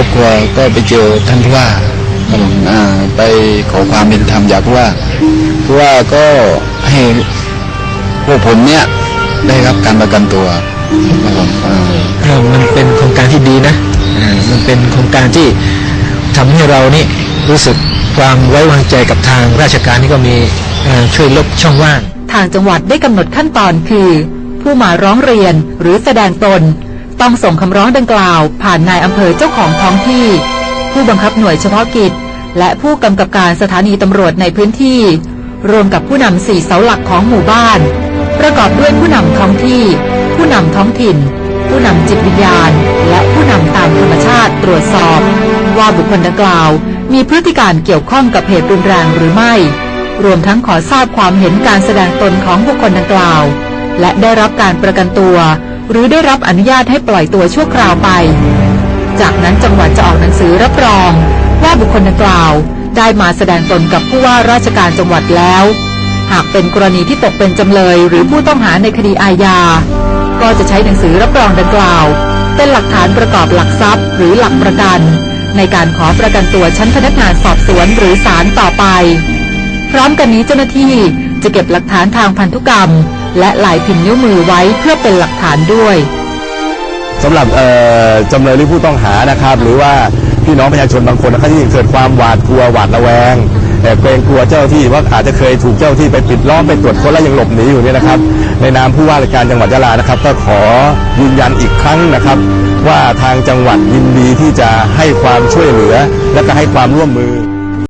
รอบครัวก็ไปเจอท่านผู้ว่าครับผมอ่าไปขอความเป็นธรรมจากผู้ว่าผู้ว่าก็ให้พวกผมเนี่ยได้รับการประกันตัวครับผมอ่าเออมันเป็นโครงการที่ดีนะอ่ามันเป็นโครงการที่ทำให้เรานี่รู้สึกความไว้วางใจกับทางราชการนี่ก็มีเอ่อช่วยลบช่องว่าง ทางจังหวัดได้กำหนดขั้นตอนคือ ผู้มาร้องเรียนหรือแสดงตน ต้องส่งคำร้องดังกล่าว ผ่านนายอำเภอเจ้าของท้องที่ ผู้บังคับหน่วยเฉพาะกิจ และผู้กำกับการสถานีตำรวจในพื้นที่ รวมกับผู้นำสี่เสาหลักของหมู่บ้าน ประกอบด้วยผู้นำท้องที่ ผู้นำท้องถิ่น ผู้นำจิตวิญญาณ และผู้นำตามธรรมชาติตรวจสอบ ว่าบุคคลดังกล่าว มีพฤติการเกี่ยวข้องกับเหตุรุนแรงหรือไม่ รวมทั้งขอทราบความเห็นการแสดงตนของบุคคลดังกล่าว และได้รับการประกันตัว หรือได้รับอนุญาตให้ปล่อยตัวชั่วคราวไป จากนั้นจังหวัดจะออกหนังสือรับรอง ว่าบุคคลดังกล่าวได้มาแสดงตนกับผู้ว่าราชการจังหวัดแล้ว หากเป็นกรณีที่ตกเป็นจำเลยหรือผู้ต้องหาในคดีอาญา ก็จะใช้หนังสือรับรองดังกล่าว เป็นหลักฐานประกอบหลักทรัพย์ หรือหลักประกัน ในการขอประกันตัวชั้นพนักงานสอบสวนหรือศาลต่อไป พร้อมกันนี้เจ้าหน้าที่จะเก็บหลักฐานทางพันธุกรรม และลายพิมพ์นิ้วมือไว้เพื่อเป็นหลักฐานด้วยสำหรับจำเลยหรือผู้ต้องหานะครับ หรือว่าพี่น้องประชาชนบางคนนะครับที่เกิดความหวาดกลัวหวาดระแวงเอ่อเกรงกลัวเจ้าที่ว่าอาจจะเคยถูกเจ้าที่ไปปิดล้อมไปตรวจค้นแล้วยังหลบหนีอยู่เนี่ยนะครับ ในนามผู้ว่าราชการจังหวัดยะลานะครับ ก็ขอยืนยันอีกครั้งนะครับ ว่าทางจังหวัดยินดีที่จะให้ความช่วยเหลือและก็ให้ความร่วมมือ